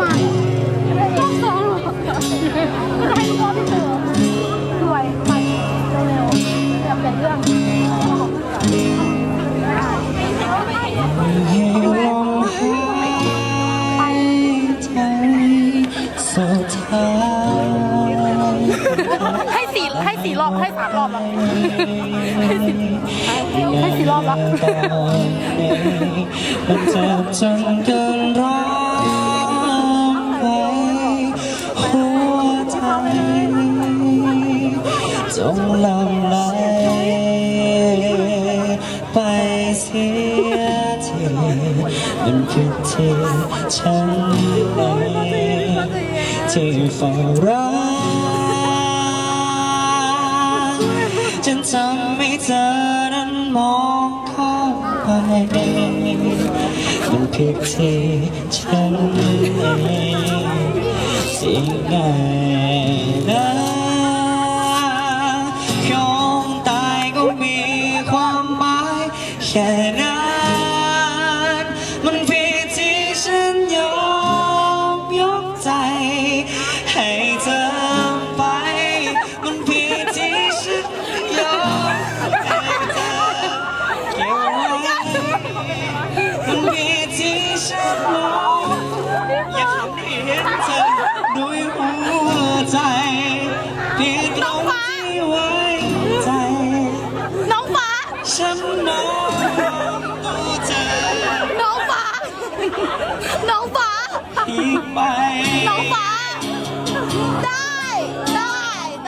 มาสองหลอกก็ให้พ่อพี่เต๋อรวยไปเร็วๆอย่าเป็ยนเรื่องให้สีให้สีรอบให้สามรอบละให้สีให้สีรอบละ จงลำไหลไปเสียทีมันผิดที่ฉันเองที่เฝ้ารอฉันทำให้เธอนั้นมองเข้าไปมันผิดที่ฉันเอง ที่ไงนะยอมตายก็มีความหมายแค่นั้นมันผิดที่ฉันยอมยกใจ ให้เธอไป มันผิดที่ฉันยอมให้เธอเก็บไว้มันผิดที่ฉันมอง ด้วยหัวใจผิดตรงที่ไว้ใจ น้องฟ้า ฉันมองตัวเธอน้องฟ้า น้องฟ้า อีกไป น้องฟ้า ได้